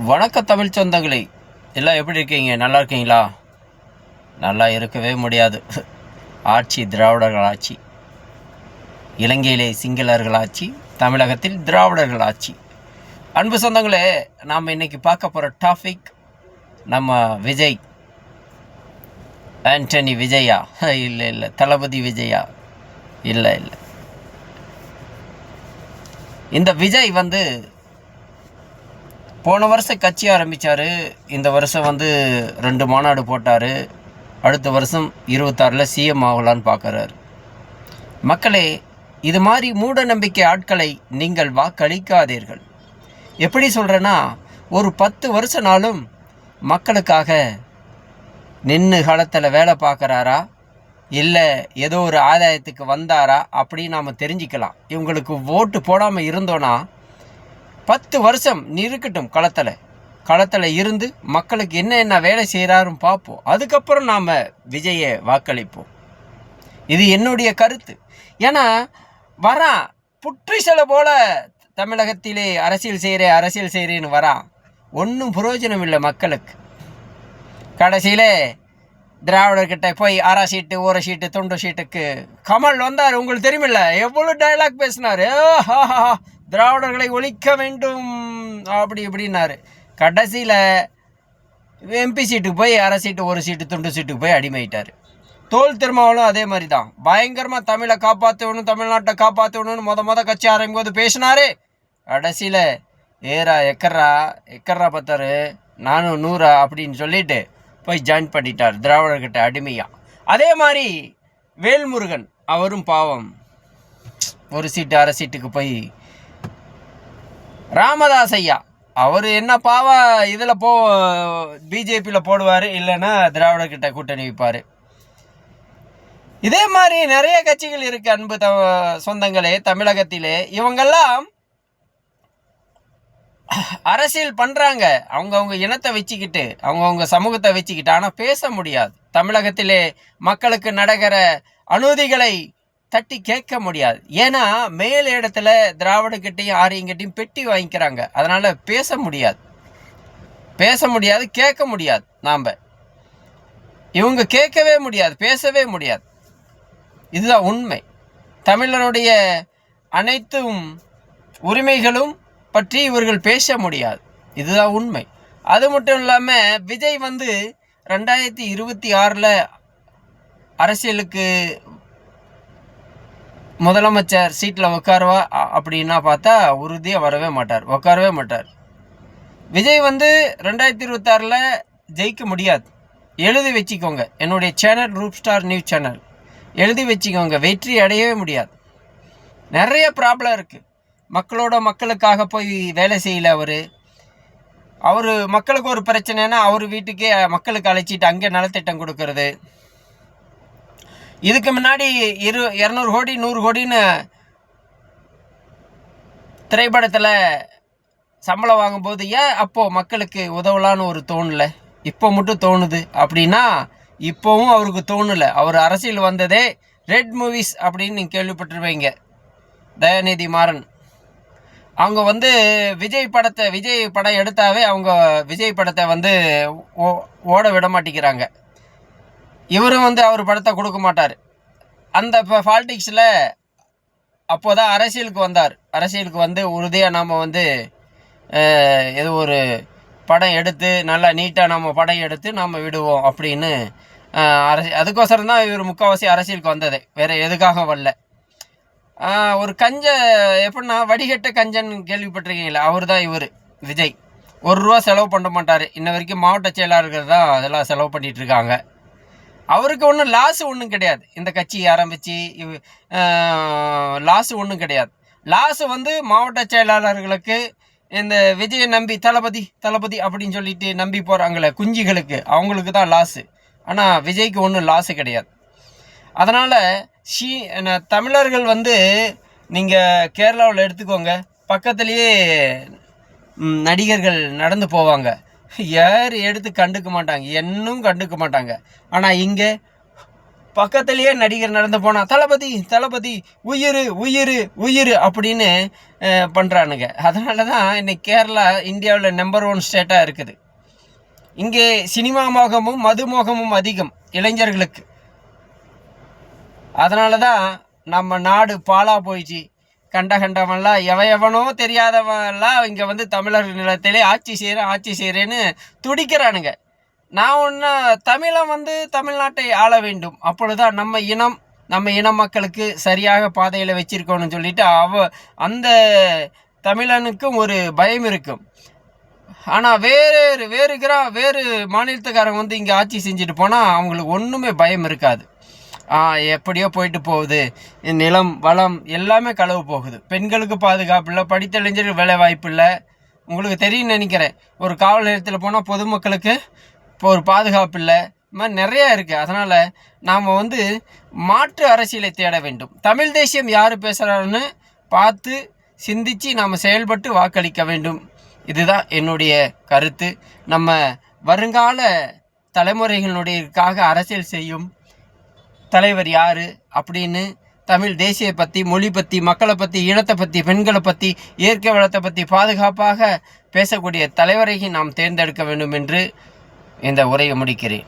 வணக்க தமிழ் சொந்தங்களே எல்லாம் எப்படி இருக்கீங்க? நல்லா இருக்கீங்களா? நல்லா இருக்கவே முடியாது. ஆட்சி திராவிடர்கள் ஆட்சி. இலங்கையிலே சிங்களர்கள் ஆட்சி தமிழகத்தில் திராவிடர்கள் ஆட்சி. அன்பு சொந்தங்களே நாம் இன்னைக்கு பார்க்க போகிற டாபிக் நம்ம விஜய். ஆண்டனி விஜயா? இல்லை இல்லை. தளபதி விஜயா? இல்லை இல்லை. இந்த விஜய் வந்து போன வருஷம் கட்சி ஆரம்பித்தார் இந்த வருஷம் வந்து ரெண்டு மாநாடு போட்டார். அடுத்த வருஷம் இருபத்தாறில் சிஎம் ஆகலான்னு பார்க்குறாரு மக்களே இது மாதிரி மூட நம்பிக்கை ஆட்களை நீங்கள் வாக்களிக்காதீர்கள். எப்படி சொல்கிறேன்னா ஒரு பத்து வருஷ நாளும் மக்களுக்காக நின்று காலத்தில் வேலை பார்க்குறாரா இல்லை ஏதோ ஒரு ஆதாயத்துக்கு வந்தாரா? அப்படின்னு நாம் தெரிஞ்சுக்கலாம். இவங்களுக்கு ஓட்டு போடாமல் இருந்தோன்னா பத்து வருஷம் நீ இருக்கட்டும் களத்தில். களத்தில் இருந்து மக்களுக்கு என்ன என்ன வேலை செய்கிறாருன்னு பார்ப்போம். அதுக்கப்புறம் நாம் விஜயை வாக்களிப்போம். இது என்னுடைய கருத்து. ஏன்னா வரான் புற்றி சிலை போல தமிழகத்திலே அரசியல் செய்கிற அரசியல் செய்கிறேன்னு வரான் ஒன்றும் பிரயோஜனம் இல்லை மக்களுக்கு. கடைசியில் திராவிடர்கிட்ட போய் அரை சீட்டு ஒரு சீட்டு தொண்டு சீட்டுக்கு கமல் வந்தார். உங்களுக்கு தெரியுமில்ல? எவ்வளோ டைலாக் பேசினார். திராவிடர்களை ஒழிக்க வேண்டும். அப்படி இப்படின்னாரு. கடைசியில் எம்பி சீட்டுக்கு போய் அரை சீட்டு ஒரு சீட்டு துண்டு சீட்டுக்கு போய் அடிமையிட்டார். தோல் திருமாவளும் அதே மாதிரி தான் பயங்கரமாக தமிழை காப்பாற்றணும் தமிழ்நாட்டை காப்பாற்றணும்னு மொத மொதல் கட்சி ஆரம்பிக்கும் போது பேசினாரு. கடைசியில் ஏரா எக்கர்ரா எக்கர்ரா பத்தாரு நானும் நூறா அப்படின்னு சொல்லிட்டு போய் ஜாயின் பண்ணிட்டார் திராவிடர்கிட்ட அடிமையாக அதே மாதிரி வேல்முருகன் அவரும் பாவம். ஒரு சீட்டு அரை சீட்டுக்கு போய் ராமதாஸ் ஐயா. அவர் என்ன பாவம் இதில் போ பிஜேபியில் போடுவார் இல்லைன்னா திராவிடர்கிட்ட கூட்டணி வைப்பார். இதே மாதிரி நிறைய கட்சிகள் இருக்குது அன்பு த சொந்தங்களே தமிழகத்திலே. இவங்கெல்லாம் அரசியல் பண்ணுறாங்க அவங்கவுங்க இனத்தை வச்சுக்கிட்டு அவங்கவுங்க சமூகத்தை வச்சுக்கிட்டு. ஆனால் பேச முடியாது. தமிழகத்திலே மக்களுக்கு நடக்கிற அனுமதிகளை தட்டி கேட்க முடியாது. ஏன்னா மேல் இடத்துல திராவிடக்கிட்டையும் ஆரியங்கிட்டையும் பெட்டி வாங்கிக்கிறாங்க. அதனால் பேச முடியாது. பேச முடியாது கேட்க முடியாது நாம். இவங்க கேட்கவே முடியாது பேசவே முடியாது. இதுதான் உண்மை. தமிழனுடைய அனைத்தும் உரிமைகளும் பற்றி இவர்கள் பேச முடியாது. இதுதான் உண்மை. அது மட்டும் இல்லாமல் விஜய் வந்து ரெண்டாயிரத்தி இருபத்தி ஆறில் அரசியலுக்கு முதலமைச்சர் சீட்டில் உட்காருவா? அப்படின்னா பார்த்தா உறுதியாக வரவே மாட்டார். உட்காரவே மாட்டார். விஜய் வந்து ரெண்டாயிரத்தி இருபத்தாறில் ஜெயிக்க முடியாது. எழுதி வச்சுக்கோங்க. என்னுடைய channel Roop star news channel எழுதி வச்சுக்கோங்க. வெற்றி அடையவே முடியாது. நிறைய ப்ராப்ளம் இருக்குது மக்களோட மக்களுக்காக போய் வேலை செய்யல அவர். அவர் மக்களுக்கு ஒரு பிரச்சனைனா அவர் வீட்டுக்கே மக்களுக்கு அழைச்சிட்டு அங்கே நலத்திட்டம் கொடுக்கறது. இதுக்கு முன்னாடி இரு இரநூறு கோடி நூறு கோடின்னு திரைப்படத்தில் சம்பளம் வாங்கும்போது ஏன் அப்போது மக்களுக்கு உதவலான்னு ஒரு தோணல? இப்போ மட்டும் தோணுது அப்படின்னா இப்போவும் அவருக்கு தோணலை. அவர் அரசியல் வந்ததே ரெட் மூவிஸ் அப்படின்னு நீங்கள் கேள்விப்பட்டிருப்பீங்க. தயாநிதி மாறன். அவங்க வந்து விஜய் படத்தை விஜய் படம் எடுத்தாவே அவங்க விஜய் படத்தை வந்து ஓ- ஓட விட மாட்டேங்கிறாங்க. இவரும் வந்து அவர் படத்தை கொடுக்க மாட்டார். அந்த இப்போ பாலிடிக்ஸில் அப்போ தான் அரசியலுக்கு வந்தார். அரசியலுக்கு வந்து உறுதியாக நாம் வந்து ஏதோ ஒரு படம் எடுத்து நல்லா நீட்டாக நம்ம படம் எடுத்து நாம் விடுவோம் அப்படின்னு அரசு அரசி அதுக்கோசரம் தான் இவர் முக்கால்வாசி அரசியலுக்கு வந்தது. வேறு எதுக்காக வரல. ஒரு கஞ்ச எப்படின்னா வடிகட்ட கஞ்சன் கேள்விப்பட்டிருக்கீங்களா? அவர் தான் இவர் விஜய். ஒரு ரூபா செலவு பண்ண மாட்டார். இன்ன வரைக்கும் மாவட்ட செயலாளர்கள் தான் அதெல்லாம் செலவு பண்ணிகிட்ருக்காங்க இருக்காங்க. அவருக்கு ஒன்றும் லாஸ் ஒன்றும் கிடையாது. இந்த கட்சி ஆரம்பித்து லாஸ் ஒன்றும் கிடையாது. லாஸ் வந்து மாவட்ட செயலாளர்களுக்கு இந்த விஜயை நம்பி தளபதி தளபதி அப்படின்னு சொல்லிட்டு நம்பி போகிறாங்களே குஞ்சிகளுக்கு அவங்களுக்கு தான் லாஸு ஆனால் விஜய்க்கு ஒன்றும் லாஸு கிடையாது. அதனால் ஷீ தமிழர்கள் வந்து நீங்கள் கேரளாவில் எடுத்துக்கோங்க. பக்கத்துலேயே நடிகர்கள் நடந்து போவாங்க. யார் எடுத்து கண்டுக்க மாட்டாங்க. என்னும் கண்டுக்க மாட்டாங்க. ஆனால் இங்கே பக்கத்துலேயே நடிகர் நடந்து போனால் தளபதி தளபதி உயிர் உயிர் உயிர் அப்படின்னு பண்ணுறானுங்க அதனால தான் இன்னைக்கு கேரளா இந்தியாவில் நம்பர் ஒன் ஸ்டேட்டாக இருக்குது. இங்கே சினிமா மோகமும் மது மோகமும் அதிகம் இளைஞர்களுக்கு. அதனால தான் நம்ம நாடு பாழா போயிடுச்சு. கண்ட கண்டவன்லாம் எவன் எவனோ தெரியாதவன்லாம் இங்கே வந்து தமிழர் நிலத்திலே ஆட்சி செய்கிறேன் ஆட்சி செய்கிறேன்னு துடிக்கிறானுங்க. நான் ஒன்று தமிழை வந்து தமிழ்நாட்டை ஆள வேண்டும். அப்பொழுதுதான் நம்ம இனம் நம்ம இன மக்களுக்கு சரியாக பாதையில் வச்சுருக்கோன்னு சொல்லிட்டு அவ அந்த தமிழனுக்கும் ஒரு பயம் இருக்கும். ஆனால் வேறு வேறு கிரா வேறு மாநிலத்துக்காரங்க வந்து இங்கே ஆட்சி செஞ்சுட்டு போனால் அவங்களுக்கு ஒன்றுமே பயம் இருக்காது. எப்படியோ போயிட்டு போகுது. நிலம் வளம் எல்லாமே களவு போகுது. பெண்களுக்கு பாதுகாப்பு இல்லை படித்த இளைஞர்கள் வேலை வாய்ப்பு இல்லை. உங்களுக்கு தெரியும் நினைக்கிறேன். ஒரு காவல் நிலையத்தில் போனால் பொதுமக்களுக்கு இப்போ ஒரு பாதுகாப்பு இல்லை. இது மாதிரி நிறையா இருக்குது அதனால் நாம் வந்து மாற்று அரசியலை தேட வேண்டும். தமிழ் தேசியம் யார் பேசுகிறாருன்னு பார்த்து சிந்திச்சு நாம் செயல்பட்டு வாக்களிக்க வேண்டும். இதுதான் என்னுடைய கருத்து. நம்ம வருங்கால தலைமுறைகளுடையக்காக அரசியல் செய்யும் தலைவர் யார் அப்படின்னு தமிழ் தேசிய பற்றி மொழி பற்றி மக்களை பற்றி இனத்தை பற்றி பெண்களை பற்றி இயற்கை வளத்தை பற்றி பாதுகாப்பாக பேசக்கூடிய தலைவரை நாம் தேர்ந்தெடுக்க வேண்டும் என்று இந்த உரையை முடிக்கிறேன்.